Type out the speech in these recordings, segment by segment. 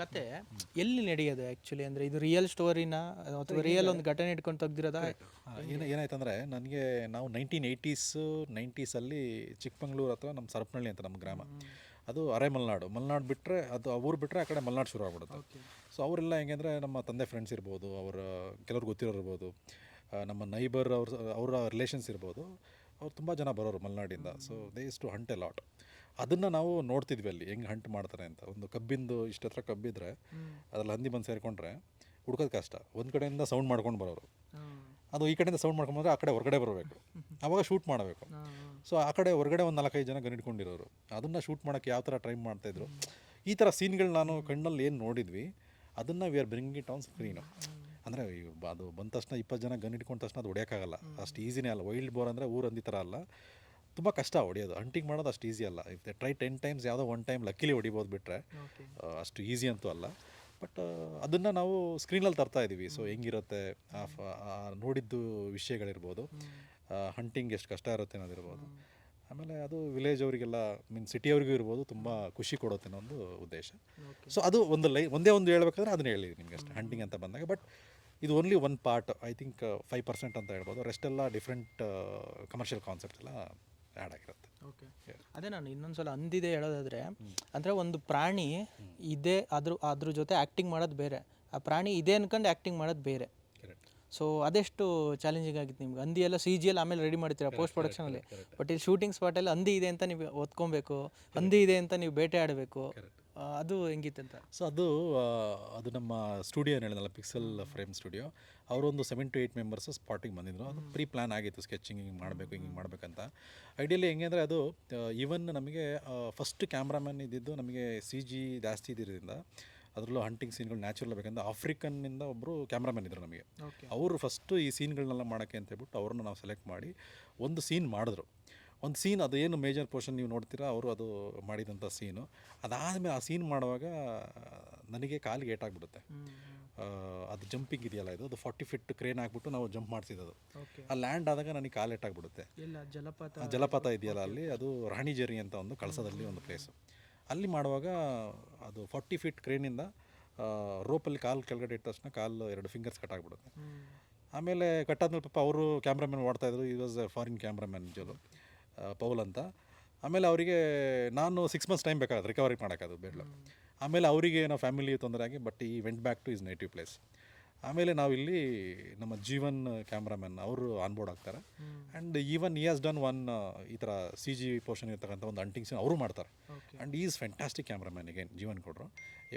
ಕತೆ ಎಲ್ಲಿ ನಡೆಯೋದು ಆ್ಯಕ್ಚುಲಿ ಅಂದರೆ ಇದು ರಿಯಲ್ ಸ್ಟೋರಿನ ಅಥವಾ ರಿಯಲ್ ಒಂದು ಘಟನೆ ಇಟ್ಕೊಂಡು ತೆಗ್ದಿರೋದ? ಏನು ಏನಾಯ್ತಂದರೆ ನನಗೆ ನಾವು ನೈನ್ಟೀನ್ ಏಯ್ಟೀಸು ನೈಂಟೀಸಲ್ಲಿ ಚಿಕ್ಕಮಂಗ್ಳೂರು ಅಥವಾ ನಮ್ಮ ಸರಪನಹಳ್ಳಿ ಅಂತ ನಮ್ಮ ಗ್ರಾಮ. ಅದು ಅರೆ ಮಲೆನಾಡು ಮಲೆನಾಡು ಬಿಟ್ಟರೆ ಅದು ಆ ಊರು ಬಿಟ್ಟರೆ ಆ ಕಡೆ ಮಲೆನಾಡು ಶುರು ಆಗ್ಬಿಡುತ್ತೆ. ಸೊ ಅವರೆಲ್ಲ ಹೆಂಗಂದರೆ ನಮ್ಮ ತಂದೆ ಫ್ರೆಂಡ್ಸ್ ಇರ್ಬೋದು ಅವರ ಕೆಲವ್ರು ಗೊತ್ತಿರೋರು ಇರ್ಬೋದು ನಮ್ಮ ನೈಬರ್ ಅವ್ರ ಅವರ ರಿಲೇಷನ್ಸ್ ಇರ್ಬೋದು. ಅವ್ರು ತುಂಬ ಜನ ಬರೋರು ಮಲೆನಾಡಿಂದ. So they is to hunt a lot ಅದನ್ನು ನಾವು ನೋಡ್ತಿದ್ವಿ ಅಲ್ಲಿ ಹೆಂಗೆ ಹಂಟ್ ಮಾಡ್ತಾರೆ ಅಂತ. ಒಂದು ಕಬ್ಬಿಂದು ಇಷ್ಟು ಹತ್ರ ಕಬ್ಬಿದ್ರೆ ಅದ್ರಲ್ಲಿ ಹಂದಿ ಬಂದು ಸೇರಿಕೊಂಡ್ರೆ ಹುಡ್ಕೋದು ಕಷ್ಟ. ಒಂದು ಕಡೆಯಿಂದ ಸೌಂಡ್ ಮಾಡ್ಕೊಂಡು ಬರೋರು. ಅದು ಈ ಕಡೆಯಿಂದ ಸೌಂಡ್ ಮಾಡ್ಕೊಂಡ್ರೆ ಆ ಕಡೆ ಹೊರಗಡೆ ಬರಬೇಕು. ಆವಾಗ ಶೂಟ್ ಮಾಡಬೇಕು. ಸೊ ಆ ಕಡೆ ಹೊರಗಡೆ ಒಂದು ನಾಲ್ಕೈದು ಜನ ಗನ್ ಇಟ್ಕೊಂಡಿರೋರು ಅದನ್ನು ಶೂಟ್ ಮಾಡೋಕ್ಕೆ ಯಾವ ಥರ ಟ್ರೈ ಮಾಡ್ತಾಯಿದ್ರು ಈ ಥರ ಸೀನ್ಗಳು ನಾನು ಕಣ್ಣಲ್ಲಿ ಏನು ನೋಡಿದ್ವಿ ಅದನ್ನು we are bring it on screen ಅಂದರೆ ಅದು ಬಂದ ತಕ್ಷಣ ಇಪ್ಪತ್ತು ಜನ ಗನ್ ಇಟ್ಕೊಂಡ ತಕ್ಷಣ ಅದು ಹೊಡೆಯೋಕ್ಕಾಗಲ್ಲ ಅಷ್ಟು ಈಸಿನೇ ಅಲ್ಲ. ವೈಲ್ಡ್ ಬೋರ್ ಅಂದರೆ ಊರಂದಿ ಥರ ಅಲ್ಲ. ತುಂಬ ಕಷ್ಟ ಹೊಡೆಯೋದು. ಹಂಟಿಂಗ್ ಮಾಡೋದು ಅಷ್ಟು ಈಸಿ ಅಲ್ಲ. If they try ten times ಯಾವುದೋ ಒನ್ ಟೈಮ್ ಲಕ್ಕಿಲಿ ಹೊಡಿಬೋದು ಬಿಟ್ಟರೆ ಅಷ್ಟು ಈಸಿ ಅಂತೂ ಅಲ್ಲ. ಬಟ್ ಅದನ್ನು ನಾವು ಸ್ಕ್ರೀನಲ್ಲಿ ತರ್ತಾ ಇದ್ದೀವಿ ಸೊ ಹೆಂಗಿರುತ್ತೆ ನೋಡಿದ್ದು ವಿಷಯಗಳಿರ್ಬೋದು. ಹಂಟಿಂಗ್ ಎಷ್ಟು ಕಷ್ಟ ಇರುತ್ತೆ ಅನ್ನೋದಿರ್ಬೋದು. ಆಮೇಲೆ ಅದು ವಿಲೇಜ್ ಅವರಿಗೆಲ್ಲ ಮೀನ್ ಸಿಟಿಯವ್ರಿಗೂ ಇರ್ಬೋದು. ತುಂಬ ಖುಷಿ ಕೊಡುತ್ತೆ ಅನ್ನೋ ಒಂದು ಉದ್ದೇಶ. ಸೊ ಅದು ಒಂದು ಲೈ ಒಂದೇ ಒಂದು ಹೇಳ್ಬೇಕಂದ್ರೆ ಅದನ್ನ ಹೇಳಿದ್ವಿ ನಿಮ್ಗೆ ಅಷ್ಟೇ ಹಂಟಿಂಗ್ ಅಂತ ಬಂದಾಗ. ಬಟ್ ಇದು only one part I think five percent ಅಂತ ಹೇಳ್ಬೋದು. ರೆಸ್ಟ್ ಎಲ್ಲ ಡಿಫ್ರೆಂಟ್ ಕಮರ್ಷಿಯಲ್ ಕಾನ್ಸೆಪ್ಟ್ ಎಲ್ಲ ಆ್ಯಡ್ ಆಗಿರುತ್ತೆ. ಓಕೆ ಅದೇ ನಾನು ಇನ್ನೊಂದ್ಸಲ ಅಂದಿದೆ ಹೇಳೋದಾದ್ರೆ ಅಂದರೆ ಒಂದು ಪ್ರಾಣಿ ಇದೆ ಅದ್ರ ಅದ್ರ ಜೊತೆ ಆ್ಯಕ್ಟಿಂಗ್ ಮಾಡೋದು ಬೇರೆ. ಆ ಪ್ರಾಣಿ ಇದೆ ಅನ್ಕೊಂಡು ಆ್ಯಕ್ಟಿಂಗ್ ಮಾಡೋದು ಬೇರೆ. ಸೊ ಅದೆಷ್ಟು ಚಾಲೆಂಜಿಂಗ್ ಆಗಿತ್ತು ನಿಮ್ಗೆ? ಅಂದಿ ಎಲ್ಲ ಸಿ ಜಿ ಎಲ್ಲ ಆಮೇಲೆ ರೆಡಿ ಮಾಡ್ತೀರಾ ಪೋಸ್ಟ್ ಪ್ರೊಡಕ್ಷನಲ್ಲಿ ಬಟ್ ಇಲ್ಲಿ ಶೂಟಿಂಗ್ ಸ್ಪಾಟಲ್ಲಿ ಹಂದಿ ಇದೆ ಅಂತ ನೀವು ಒತ್ಕೊಬೇಕು ಹಂದಿ ಇದೆ ಅಂತ ನೀವು ಬೇಟೆ ಆಡಬೇಕು. ಅದು ಹೆಂಗಿತ್ತಂತ ಸೊ ಅದು ಅದು ನಮ್ಮ ಸ್ಟುಡಿಯೋ ಹೇಳಿದ್ನಲ್ಲ ಪಿಕ್ಸೆಲ್ ಫ್ರೇಮ್ ಸ್ಟುಡಿಯೋ ಅವರೊಂದು ಸೆವೆನ್ ಟು ಏಯ್ಟ್ ಮೆಂಬರ್ಸ್ ಸ್ಪಾಟಿಗೆ ಬಂದಿದ್ರು. ಅದು ಪ್ರೀ ಪ್ಲ್ಯಾನ್ ಆಗಿತ್ತು ಸ್ಕೆಚಿಂಗ್ ಹಿಂಗೆ ಮಾಡಬೇಕು ಹಿಂಗೆ ಮಾಡಬೇಕಂತ. ಐಡಿಯಲಿ ಹೆಂಗೆ ಅಂದರೆ ಅದು ಈವನ್ ನಮಗೆ ಫಸ್ಟ್ ಕ್ಯಾಮ್ರಾಮನ್ ಇದ್ದಿದ್ದು ನಮಗೆ ಸಿ ಜಿ ಜಾಸ್ತಿ ಇದ್ದಿರೋದ್ರಿಂದ ಅದರಲ್ಲೂ ಹಂಟಿಂಗ್ ಸೀನ್ಗಳು ನ್ಯಾಚುರಲ್ ಬೇಕಂದ್ರೆ ಆಫ್ರಿಕನ್ನಿಂದ ಒಬ್ಬರು ಕ್ಯಾಮ್ರಾಮನ್ ಇದ್ದರು ನಮಗೆ. ಓಕೆ ಅವರು ಫಸ್ಟು ಈ ಸೀನ್ಗಳನ್ನೆಲ್ಲ ಮಾಡೋಕ್ಕೆ ಅಂತ ಹೇಳ್ಬಿಟ್ಟು ಅವ್ರನ್ನ ನಾವು ಸೆಲೆಕ್ಟ್ ಮಾಡಿ ಒಂದು ಸೀನ್ ಮಾಡಿದ್ರು. ಒಂದು ಸೀನ್ ಅದು ಏನು ಮೇಜರ್ ಪೋರ್ಷನ್ ನೀವು ನೋಡ್ತೀರಾ ಅವರು ಅದು ಮಾಡಿದಂಥ ಸೀನು ಅದಾದಮೇಲೆ ಆ ಸೀನ್ ಮಾಡುವಾಗ ನನಗೆ ಕಾಲಿಗೆ ಏಟಾಗ್ಬಿಡುತ್ತೆ. ಅದು ಜಂಪಿಂಗ್ ಇದೆಯಲ್ಲ ಇದು? ಅದು ಫಾರ್ಟಿ ಫಿಟ್ ಕ್ರೇನ್ ಹಾಕ್ಬಿಟ್ಟು ನಾವು ಜಂಪ್ ಮಾಡ್ತಿದ್ದದು. ಓಕೆ ಆ ಲ್ಯಾಂಡ್ ಆದಾಗ ನನಗೆ ಕಾಲು ಎಟ್ ಇಲ್ಲ ಜಲಪಾತ ಜಲಪಾತ ಇದೆಯಲ್ಲ ಅಲ್ಲಿ? ಅದು ರಾಣಿ ಜರಿ ಅಂತ ಒಂದು ಕಳಸದಲ್ಲಿ ಒಂದು ಪ್ಲೇಸು ಅಲ್ಲಿ ಮಾಡುವಾಗ ಅದು ಫಾರ್ಟಿ ಫೀಟ್ ಕ್ರೇನಿಂದ ರೋಪಲ್ಲಿ ಕಾಲು ಕೆಳಗಡೆ ಇಟ್ಟ ತಕ್ಷಣ ಕಾಲು ಎರಡು ಫಿಂಗರ್ಸ್ ಕಟ್ ಆಗ್ಬಿಡುತ್ತೆ. ಆಮೇಲೆ ಕಟ್ಟಾದ್ಮೇಲೆ ಪಾಪ ಅವರು ಕ್ಯಾಮ್ರಾಮನ್ ಓಡ್ತಾಯಿದ್ರು ಈ was foreign cameraman Jolu Paul ಅಂತ. ಆಮೇಲೆ ಅವರಿಗೆ ನಾನು ಸಿಕ್ಸ್ ಮಂತ್ಸ್ ಟೈಮ್ ಬೇಕಾಗುತ್ತೆ ರಿಕವರಿ ಮಾಡೋಕ್ಕದು ಬೇಡ ಆಮೇಲೆ ಅವರಿಗೆ ಏನೋ ಫ್ಯಾಮಿಲಿ ತೊಂದರೆ ಆಗಿ but he went back to his native place ಆಮೇಲೆ ನಾವಿಲ್ಲಿ ಇಲ್ಲಿ ನಮ್ಮ ಜೀವನ್ ಕ್ಯಾಮ್ರಾಮನ್ ಅವರು ಆನ್ಬೋರ್ಡ್ ಆಗ್ತಾರೆ. And even he has done one ಈ ಥರ ಸಿ ಜಿ ಪೋರ್ಷನ್ ಇರ್ತಕ್ಕಂಥ ಒಂದು ಅಂಟಿಂಗ್ಸ್ ಅವರು ಮಾಡ್ತಾರೆ. And is fantastic cameraman again Jeevan ಕೊಡ್ರು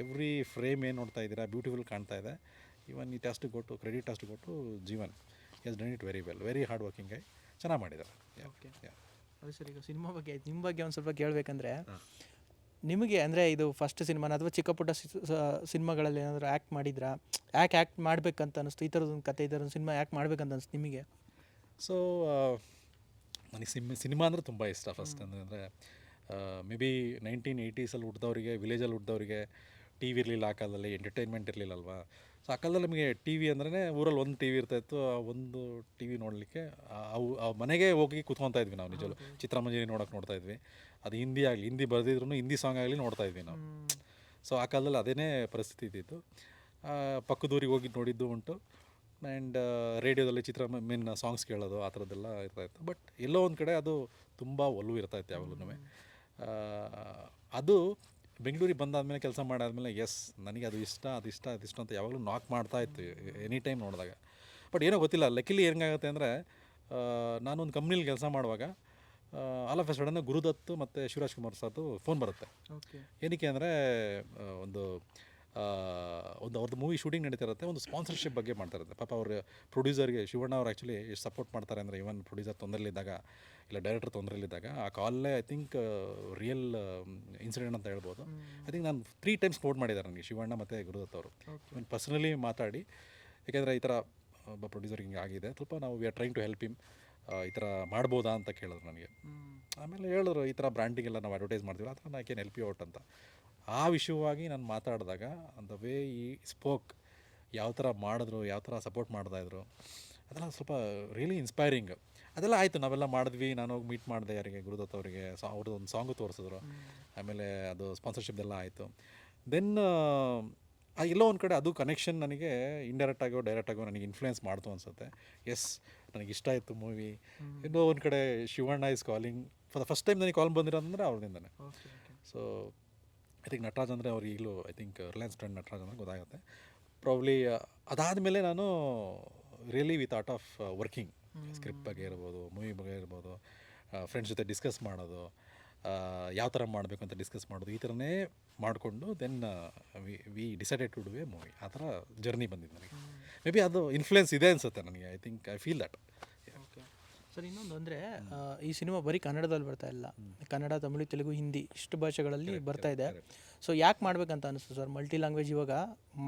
every frame ಏನು ನೋಡ್ತಾ ಇದ್ದೀರಾ ಬ್ಯೂಟಿಫುಲ್ ಕಾಣ್ತಾ ಇದೆ. ಈವನ್ ಈ ಟೆಸ್ಟ್ ಕೊಟ್ಟು ಕ್ರೆಡಿಟ್ ಟೆಸ್ಟ್ ಕೊಟ್ಟು Jeevan. Yes done it very well very hard working I ಚೆನ್ನಾಗಿ ಮಾಡಿದ್ದಾರೆ. ಓಕೆ ಸರಿ ಈಗ ಸಿನಿಮಾ ಬಗ್ಗೆ ನಿಮ್ಮ ಬಗ್ಗೆ ಒಂದು ಸ್ವಲ್ಪ ಕೇಳಬೇಕಂದ್ರೆ ನಿಮಗೆ ಅಂದರೆ ಇದು ಫಸ್ಟ್ ಸಿನಿಮಾನ ಅಥವಾ ಚಿಕ್ಕ ಪುಟ್ಟ ಸಿನಿಮಾಗಳಲ್ಲಿ ಏನಾದರೂ ಆ್ಯಕ್ಟ್ ಮಾಡಿದ್ರಾ? ಯಾಕೆ ಆ್ಯಕ್ಟ್ ಮಾಡಬೇಕಂತ ಅನ್ನಿಸ್ತು ಈ ಥರದೊಂದು ಕತೆ ಈ ಥರದೊಂದು ಸಿನಿಮಾ ಯಾಕೆ ಮಾಡ್ಬೇಕಂತ ಅನಿಸ್ತು ನಿಮಗೆ? ಸೊ ನನಗೆ ಸಿಮ್ ಸಿನಿಮಾ ಅಂದರೆ ತುಂಬ ಇಷ್ಟ ಫಸ್ಟ್ ಅಂದರೆ ಅಂದರೆ ಮೇ ಬಿ ನೈನ್ಟೀನ್ ಏಯ್ಟೀಸಲ್ಲಿ ಹುಟ್ಟಿದವರಿಗೆ ವಿಲೇಜಲ್ಲಿ ಹುಟ್ಟಿದವರಿಗೆ ಟಿ ವಿ ಇರಲಿಲ್ಲ ಆ ಕಾಲದಲ್ಲಿ ಎಂಟರ್ಟೈನ್ಮೆಂಟ್ ಇರಲಿಲ್ಲಲ್ವಾ? ಸೊ ಆ ಕಾಲದಲ್ಲಿ ನಮಗೆ ಟಿ ವಿ ಅಂದ್ರೆ ಊರಲ್ಲಿ ಒಂದು ಟಿ ವಿ ಇರ್ತಾಯಿತ್ತು ಆ ಒಂದು ಟಿ ವಿ ನೋಡಲಿಕ್ಕೆ ಅವು ಆ ಮನೆಗೆ ಹೋಗಿ ಕೂತ್ಕೊತಾ ಇದ್ವಿ ನಾವು ನಿಜವೂ ಚಿತ್ರಮಂಜರಿ ನೋಡೋಕೆ ನೋಡ್ತಾ ಇದ್ವಿ. ಅದು ಹಿಂದಿ ಆಗಲಿ ಹಿಂದಿ ಬರೆದಿದ್ರು ಹಿಂದಿ ಸಾಂಗ್ ಆಗಲಿ ನೋಡ್ತಾ ಇದ್ವಿ ನಾವು. ಸೊ ಆ ಕಾಲದಲ್ಲಿ ಅದೇನೇ ಪರಿಸ್ಥಿತಿ ಇದ್ದಿತ್ತು. ಪಕ್ಕದೂರಿಗೆ ಹೋಗಿ ನೋಡಿದ್ದು ಉಂಟು. ಆ್ಯಂಡ್ ರೇಡಿಯೋದಲ್ಲಿ ಚಿತ್ರ ಮೀನ್ ಸಾಂಗ್ಸ್ ಕೇಳೋದು ಆ ಥರದ್ದೆಲ್ಲ ಇರ್ತಾಯಿತ್ತು ಬಟ್ ಎಲ್ಲೋ ಒಂದು ಕಡೆ ಅದು ತುಂಬ ಒಲವು ಇರ್ತಾಯಿತ್ತು ಯಾವಾಗಲೂ ಅದು ಬೆಂಗಳೂರಿಗೆ ಬಂದಾದಮೇಲೆ ಕೆಲಸ ಮಾಡಾದ್ಮೇಲೆ ಎಸ್ ನನಗೆ ಅದು ಇಷ್ಟ ಅದು ಇಷ್ಟ ಅದು ಇಷ್ಟ ಅಂತ ಯಾವಾಗಲೂ ನಾಕ್ ಮಾಡ್ತಾ ಇತ್ತು ಎನಿ ಟೈಮ್ ನೋಡಿದಾಗ. ಬಟ್ ಏನೋ ಗೊತ್ತಿಲ್ಲ ಲಕ್ಕಿಲಿ ಹೆಂಗಾಗುತ್ತೆ ಅಂದರೆ ನಾನೊಂದು ಕಂಪ್ನೀಲಿ ಕೆಲಸ ಮಾಡುವಾಗ all of a sudden Gurudatt ಮತ್ತು ಶಿವರಾಜ್ ಕುಮಾರ್ ಸಾತು ಫೋನ್ ಬರುತ್ತೆ. ಏನಕ್ಕೆ ಅಂದರೆ ಒಂದು ಒಂದು ಅವ್ರದ್ದು ಮೂವಿ ಶೂಟಿಂಗ್ ನಡೀತಿರುತ್ತೆ ಒಂದು ಸ್ಪಾನ್ಸರ್ಶಿಪ್ ಬಗ್ಗೆ ಮಾಡ್ತಾ ಇರುತ್ತೆ ಪಾಪ ಅವ್ರ ಪ್ರೊಡ್ಯೂಸರ್ಗೆ ಶಿವಣ್ಣ ಅವ್ರು ಆ್ಯಕ್ಚುಲಿ ಎಷ್ಟು ಸಪೋರ್ಟ್ ಮಾಡ್ತಾರೆ ಅಂದರೆ ಇವನ್ ಪ್ರೊಡ್ಯೂಸರ್ ತೊಂದರೆಲಿದ್ದಾಗ ಇಲ್ಲ ಡೈರೆಕ್ಟರ್ ತೊಂದರೆಲಿದ್ದಾಗ ಆ ಕಾಲೇ ಐ ಥಿಂಕ್ ರಿಯಲ್ ಇನ್ಸಿಡೆಂಟ್ ಅಂತ ಹೇಳ್ಬೋದು. ಐ ಥಿಂಕ್ ನಾನು ತ್ರೀ ಟೈಮ್ಸ್ ಫೋನ್ ಮಾಡಿದ್ದಾರೆ ನನಗೆ ಶಿವಣ್ಣ ಮತ್ತು ಗುರುದತ್ ಅವರು. ಇವನ್ ಪರ್ಸನಲಿ ಮಾತಾಡಿ ಯಾಕೆಂದರೆ ಈ ಥರ ಒಬ್ಬ ಪ್ರೊಡ್ಯೂಸರ್ ಹಿಂಗೆ ಆಗಿದೆ ಸ್ವಲ್ಪ ನಾವು we are trying to help him ಈ ಥರ ಮಾಡ್ಬೋದಾ ಅಂತ ಕೇಳಿದ್ರು ನನಗೆ. ಆಮೇಲೆ ಹೇಳಿದ್ರು ಈ ಥರ ಬ್ರ್ಯಾಂಡಿಗೆಲ್ಲ ನಾವು ಅಡ್ವರ್ಟೈಸ್ ಮಾಡ್ತೀವಿ ಆ ಥರ ನಾ ಕ್ಯಾನ್ ಹೆಲ್ಪ್ ಯು ಔಟ್ ಅಂತ. ಆ ವಿಷಯವಾಗಿ ನಾನು ಮಾತಾಡಿದಾಗ ದ ವೇ ಈ ಸ್ಪೋಕ್ ಯಾವ ಥರ ಮಾಡಿದ್ರು ಯಾವ ಥರ ಸಪೋರ್ಟ್ ಮಾಡ್ತಾಯಿದ್ರು ಅದೆಲ್ಲ ಸ್ವಲ್ಪ ರಿಯಲಿ ಇನ್ಸ್ಪೈರಿಂಗ್ ಅದೆಲ್ಲ ಆಯಿತು ನಾವೆಲ್ಲ ಮಾಡಿದ್ವಿ ನಾನು ಹೋಗಿ ಮೀಟ್ ಮಾಡಿದೆ ಯಾರಿಗೆ ಗುರುದತ್ ಅವರಿಗೆ ಸಾ ಅವ್ರದ್ದು ಒಂದು ಸಾಂಗು ತೋರಿಸಿದ್ರು. ಆಮೇಲೆ ಅದು ಸ್ಪಾನ್ಸರ್ಶಿಪ್ ಎಲ್ಲ ಆಯಿತು. ದೆನ್ ಎಲ್ಲೋ ಒಂದು ಕಡೆ ಅದು ಕನೆಕ್ಷನ್ ನನಗೆ ಇಂಡೈರೆಕ್ಟ್ ಆಗೋ ಡೈರೆಕ್ಟ್ ಆಗೋ ನನಗೆ ಇನ್ಫ್ಲುಯೆನ್ಸ್ ಮಾಡ್ತು ಅನಿಸುತ್ತೆ. ಎಸ್ ನನಗೆ ಇಷ್ಟ ಆಯಿತು ಮೂವಿ ಇನ್ನೂ ಒಂದು ಕಡೆ Shivanna is calling for the first time ನನಗೆ ಕಾಲ್ ಬಂದಿರೋದಂದ್ರೆ ಅವ್ರದಿಂದನೇ. ಸೊ ಐ ಥಿಂಕ್ ನಟರಾಜ್ ಅಂದರೆ ಅವ್ರು ಈಗಲೂ I think Reliance Trend Nataraj ಅಂದರೆ ಗೊತ್ತಾಗುತ್ತೆ. ಪ್ರಾಬ್ಲಿ ಅದಾದಮೇಲೆ ನಾನು really with art of working script ಬಗ್ಗೆ ಇರ್ಬೋದು ಮೂವಿ ಬಗ್ಗೆ ಇರ್ಬೋದು ಫ್ರೆಂಡ್ಸ್ ಜೊತೆ ಡಿಸ್ಕಸ್ ಮಾಡೋದು ಯಾವ ಥರ ಮಾಡಬೇಕು ಅಂತ ಡಿಸ್ಕಸ್ ಮಾಡೋದು ಈ ಥರನೇ ಮಾಡಿಕೊಂಡು then we we decided to do a movie ಆ ಥರ ಜರ್ನಿ ಬಂದಿದ್ದು ನನಗೆ. ಮೇ ಬಿ ಅದು ಇನ್ಫ್ಲುಯೆನ್ಸ್ ಇದೆ ಅನಿಸುತ್ತೆ ನನಗೆ I think I feel that sir ಇನ್ನೊಂದು ಅಂದರೆ ಈ ಸಿನಿಮಾ ಬರೀ ಕನ್ನಡದಲ್ಲಿ ಬರ್ತಾ ಇಲ್ಲ. ಕನ್ನಡ ತಮಿಳು ತೆಲುಗು ಹಿಂದಿ ಇಷ್ಟು ಭಾಷೆಗಳಲ್ಲಿ ಬರ್ತಾ ಇದೆ. ಸೊ ಯಾಕೆ ಮಾಡ್ಬೇಕಂತ ಅನಿಸ್ತು ಸರ್? ಮಲ್ಟಿ ಲ್ಯಾಂಗ್ವೇಜ್ ಇವಾಗ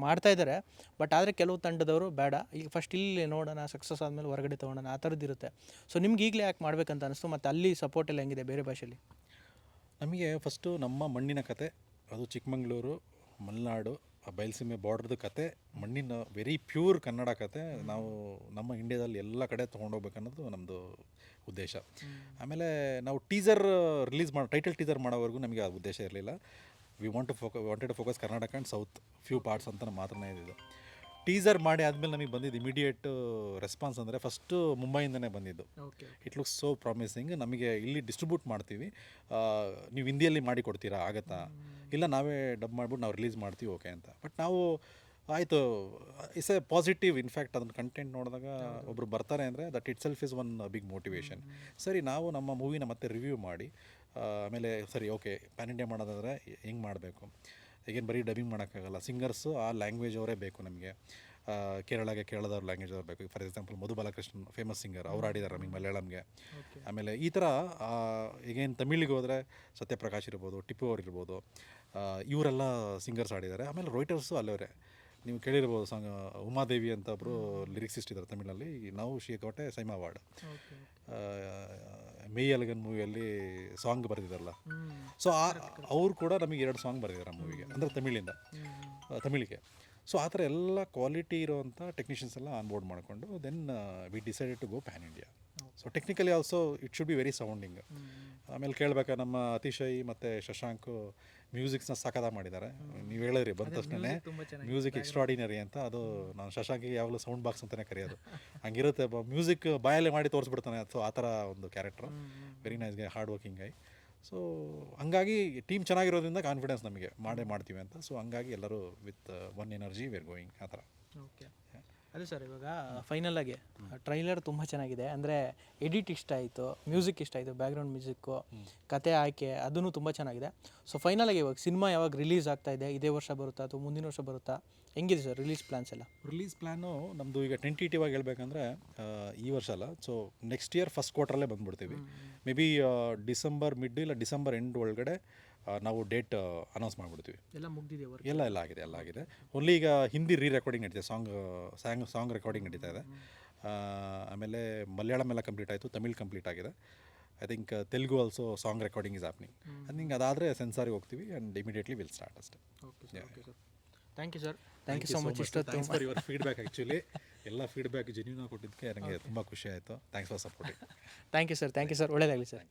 ಮಾಡ್ತಾ ಇದ್ದಾರೆ ಬಟ್ ಆದರೆ ಕೆಲವು ತಂಡದವರು ಬೇಡ. ಈಗ ಫಸ್ಟ್ ಇಲ್ಲಿ ನೋಡೋಣ ಸಕ್ಸಸ್ ಆದಮೇಲೆ ಹೊರಗಡೆ ತೊಗೊಳೋಣ ಆ ಥರದ್ದು ಇರುತ್ತೆ. ಸೊ ನಿಮ್ಗೆ ಈಗಲೇ ಯಾಕೆ ಮಾಡ್ಬೇಕಂತ ಅನಿಸ್ತು? ಮತ್ತು ಅಲ್ಲಿ ಸಪೋರ್ಟ್ ಎಲ್ಲ ಹೆಂಗಿದೆ ಬೇರೆ ಭಾಷೆಯಲ್ಲಿ ನಮಗೆ ಫಸ್ಟು ನಮ್ಮ ಮಣ್ಣಿನ ಕತೆ ಅದು ಚಿಕ್ಕಮಂಗ್ಳೂರು ಮಲೆನಾಡು ಆ ಬಯಲುಸೀಮೆ ಬಾರ್ಡ್ರದ್ದು ಕತೆ ಮಣ್ಣಿನ ವೆರಿ ಪ್ಯೂರ್ ಕನ್ನಡ ಕತೆ ನಾವು ನಮ್ಮ ಇಂಡಿಯಾದಲ್ಲಿ ಎಲ್ಲ ಕಡೆ ತೊಗೊಂಡೋಗ್ಬೇಕನ್ನೋದು ನಮ್ಮದು ಉದ್ದೇಶ. ಆಮೇಲೆ ನಾವು ಟೀಸರ್ ರಿಲೀಸ್ ಮಾಡೋ ಟೈಟಲ್ ಟೀಸರ್ ಮಾಡೋವರೆಗೂ ನಮಗೆ ಆ ಉದ್ದೇಶ ಇರಲಿಲ್ಲ. We want to ಫೋಕ wanted to focus Karnataka and south few parts ಅಂತ ಮಾತ್ರನೇ ಇದ್ದಿದ್ದು ಟೀಸರ್ ಮಾಡಿ ಆದಮೇಲೆ ನಮಗೆ ಬಂದಿದ್ದು ಇಮಿಡಿಯೇಟ್ ರೆಸ್ಪಾನ್ಸ್ ಅಂದರೆ ಫಸ್ಟು ಮುಂಬೈಯಿಂದನೇ ಬಂದಿದ್ದು. ಇಟ್ ಲುಕ್ಸ್ ಸೋ ಪ್ರಾಮಿಸಿಂಗ್ ನಮಗೆ ಇಲ್ಲಿ ಡಿಸ್ಟ್ರಿಬ್ಯೂಟ್ ಮಾಡ್ತೀವಿ. ನೀವು ಹಿಂದಿಯಲ್ಲಿ ಮಾಡಿ ಕೊಡ್ತೀರಾ ಆಗತ್ತಾ? ಇಲ್ಲ ನಾವೇ ಡಬ್ ಮಾಡ್ಬಿಟ್ಟು ನಾವು ರಿಲೀಸ್ ಮಾಡ್ತೀವಿ ಓಕೆ ಅಂತ. ಬಟ್ ನಾವು ಆಯಿತು is a positive in fact ಅದನ್ನು ಕಂಟೆಂಟ್ ನೋಡಿದಾಗ ಒಬ್ಬರು ಬರ್ತಾರೆ ಅಂದರೆ that itself is one big motivation ಸರಿ ನಾವು ನಮ್ಮ ಮೂವಿನ ಮತ್ತೆ ರಿವ್ಯೂ ಮಾಡಿ ಆಮೇಲೆ ಸರಿ ಓಕೆ ಪ್ಯಾನ್ ಇಂಡಿಯಾ ಮಾಡೋದಾದರೆ ಹೆಂಗೆ ಮಾಡಬೇಕು? ಈಗೇನು ಬರೀ ಡಬ್ಬಿಂಗ್ ಮಾಡೋಕ್ಕಾಗಲ್ಲ. ಸಿಂಗರ್ಸು ಆ ಲ್ಯಾಂಗ್ವೇಜ್ ಅವರೇ ಬೇಕು ನಮಗೆ. ಕೇರಳಗೆ ಕೇರಳದವ್ರ ಲ್ಯಾಂಗ್ವೇಜ್ ಅವ್ರು ಬೇಕು. For example Madhu Balakrishnan famous singer ಅವ್ರು ಆಡಿದ್ದಾರೆ ನಮಗೆ ಮಲಯಾಳಂಗೆ. ಆಮೇಲೆ ಈ ಥರ ಈಗೇನು ತಮಿಳಿಗೆ ಹೋದರೆ ಸತ್ಯಪ್ರಕಾಶ್ ಇರ್ಬೋದು ಟಿಪ್ಪು ಅವ್ರು ಇರ್ಬೋದು ಇವರೆಲ್ಲ ಸಿಂಗರ್ಸ್ ಆಡಿದ್ದಾರೆ ಆಮೇಲೆ ರೈಟರ್ಸು ಅಲ್ಲವರೇ. ನೀವು ಕೇಳಿರ್ಬೋದು ಸಾಂಗ್ ಉಮಾದೇವಿ ಅಂತ ಒಬ್ಬರು ಲಿರಿಕ್ಸಿಸ್ಟ್ ಇದ್ದಾರೆ ತಮಿಳಲ್ಲಿ. ನಾವು ಶ್ರೀಕೋಟೆ ಕೋಟೆ ಸೈಮಾ ಅವಾರ್ಡ್. ಮೇ ಅಲಗನ್ ಮೂವಿಯಲ್ಲಿ ಸಾಂಗ್ ಬರೆದಿದ್ದಾರಲ್ಲ. ಸೊ ಆ ಅವ್ರು ಕೂಡ ನಮಗೆ ಎರಡು ಸಾಂಗ್ ಬರೆದಿದ್ದಾರೆ ಮೂವಿಗೆ. ಅಂದರೆ ತಮಿಳಿಂದ. ತಮಿಳಿಗೆ. ಸೊ ಆ ಥರ ಎಲ್ಲ ಕ್ವಾಲಿಟಿ ಇರೋವಂಥ ಟೆಕ್ನಿಷಿಯನ್ಸ್ ಎಲ್ಲ ಆನ್ಬೋರ್ಡ್ ಮಾಡಿಕೊಂಡು then we decided to go pan India so technically also it should be very sounding ಆಮೇಲೆ ಕೇಳಬೇಕಾ ನಮ್ಮ ಅತಿಶಯಿ ಮತ್ತು ಶಶಾಂಕ್ ಮ್ಯೂಸಿಕ್ಸ್ನ ಸಕದ ಮಾಡಿದ್ದಾರೆ. ನೀವು ಹೇಳಿದ್ರಿ ಬಂದ ತಕ್ಷಣ ತುಂಬ ಚೆನ್ನಾಗಿ ಮ್ಯೂಸಿಕ್ ಎಕ್ಸ್ಟ್ರಾಡಿನರಿ ಅಂತ. ಅದು ನಾನು ಶಶಾಂಕಿಗೆ ಯಾವಾಗಲೂ ಸೌಂಡ್ ಬಾಕ್ಸ್ ಅಂತಲೇ ಕರೆಯೋದು. ಹಂಗಿರುತ್ತೆ ಮ್ಯೂಸಿಕ್ ಬಾಯಲ್ಲಿ ಮಾಡಿ ತೋರಿಸ್ಬಿಡ್ತಾನೆ. ಸೊ ಆ ಥರ ಒಂದು character very nice guy hard working guy so ಹಂಗಾಗಿ ಟೀಮ್ ಚೆನ್ನಾಗಿರೋದ್ರಿಂದ ಕಾನ್ಫಿಡೆನ್ಸ್ ನಮಗೆ ಮಾಡೇ ಮಾಡ್ತೀವಿ ಅಂತ. ಸೊ ಹಂಗಾಗಿ ಎಲ್ಲರೂ with one energy we're going ಆ ಥರ. ಓಕೆ ಅದೇ ಸರ್ ಇವಾಗ ಫೈನಲ್ ಆಗಿ ಟ್ರೈಲರ್ ತುಂಬ ಚೆನ್ನಾಗಿದೆ. ಅಂದರೆ ಎಡಿಟ್ ಇಷ್ಟ ಆಯಿತು ಮ್ಯೂಸಿಕ್ ಇಷ್ಟ ಆಯಿತು ಬ್ಯಾಕ್ಗ್ರೌಂಡ್ ಮ್ಯೂಸಿಕ್ಕು ಕತೆ ಆಯ್ಕೆ ಅದೂ ತುಂಬ ಚೆನ್ನಾಗಿದೆ. ಸೊ ಫೈನಲ್ ಆಗಿ ಇವಾಗ ಸಿನಿಮಾ ಯಾವಾಗ ರಿಲೀಸ್ ಆಗ್ತಾ ಇದೆ, ಇದೇ ವರ್ಷ ಬರುತ್ತಾ ಅಥವಾ ಮುಂದಿನ ವರ್ಷ ಬರುತ್ತಾ? ಹೆಂಗಿದೆ ಸರ್ ರಿಲೀಸ್ ಪ್ಲಾನ್ಸ್ ಎಲ್ಲ? ರಿಲೀಸ್ ಪ್ಲ್ಯಾನು ನಮ್ಮದು ಈಗ ಟೆಂಟಿಟಿವ್ ಆಗಿ ಹೇಳ್ಬೇಕಂದ್ರೆ ಈ ವರ್ಷ ಅಲ್ಲ. ಸೊ ನೆಕ್ಸ್ಟ್ ಇಯರ್ ಫಸ್ಟ್ ಕ್ವಾರ್ಟರಲ್ಲೇ ಬಂದ್ಬಿಡ್ತೀವಿ. ಮೇ ಬಿ ಡಿಸೆಂಬರ್ ಮಿಡ್ ಇಲ್ಲ ಡಿಸೆಂಬರ್ ಎಂಡ್ ಒಳಗಡೆ ನಾವು ಡೇಟ್ ಅನೌನ್ಸ್ ಮಾಡಿಬಿಡ್ತೀವಿ. ಎಲ್ಲ ಮುಗಿದಿದೆ ಎಲ್ಲ ಎಲ್ಲ ಆಗಿದೆ ಎಲ್ಲ ಆಗಿದೆ. ಓನ್ಲಿ ಈಗ ಹಿಂದಿ ರೀ ರೆಕಾರ್ಡಿಂಗ್ ನಡೀತಿದೆ ಸಾಂಗ್ ಸಾಂಗ್ ಸಾಂಗ್ ರೆಕಾರ್ಡಿಂಗ್ ನಡೀತಾ ಇದೆ. ಆಮೇಲೆ ಮಲಯಾಳಂ ಎಲ್ಲ ಕಂಪ್ಲೀಟ್ ಆಯಿತು ತಮಿಳ್ ಕಂಪ್ಲೀಟ್ ಆಗಿದೆ. I think Telugu also song recording is happening I think ಅದಾದರೆ ಸೆನ್ಸಾರಿಗೆ ಹೋಗ್ತೀವಿ ಆ್ಯಂಡ್ ಇಮಿಡಿಯೇಟ್ಲಿ ವಿಲ್ ಸ್ಟಾರ್ಟ್ ಅಷ್ಟೇ. Okay sir okay sir thank you sir thank you so much ಇಷ್ಟೊತ್ತು thanks for your feedback actually ಎಲ್ಲ feedback genuine ಕೊಟ್ಟಿದ್ದಕ್ಕೆ ನನಗೆ ತುಂಬ ಖುಷಿ ಆಯಿತು. Thanks for supporting thank you sir thank you sir ಒಳ್ಳೇದಾಗಲಿ sir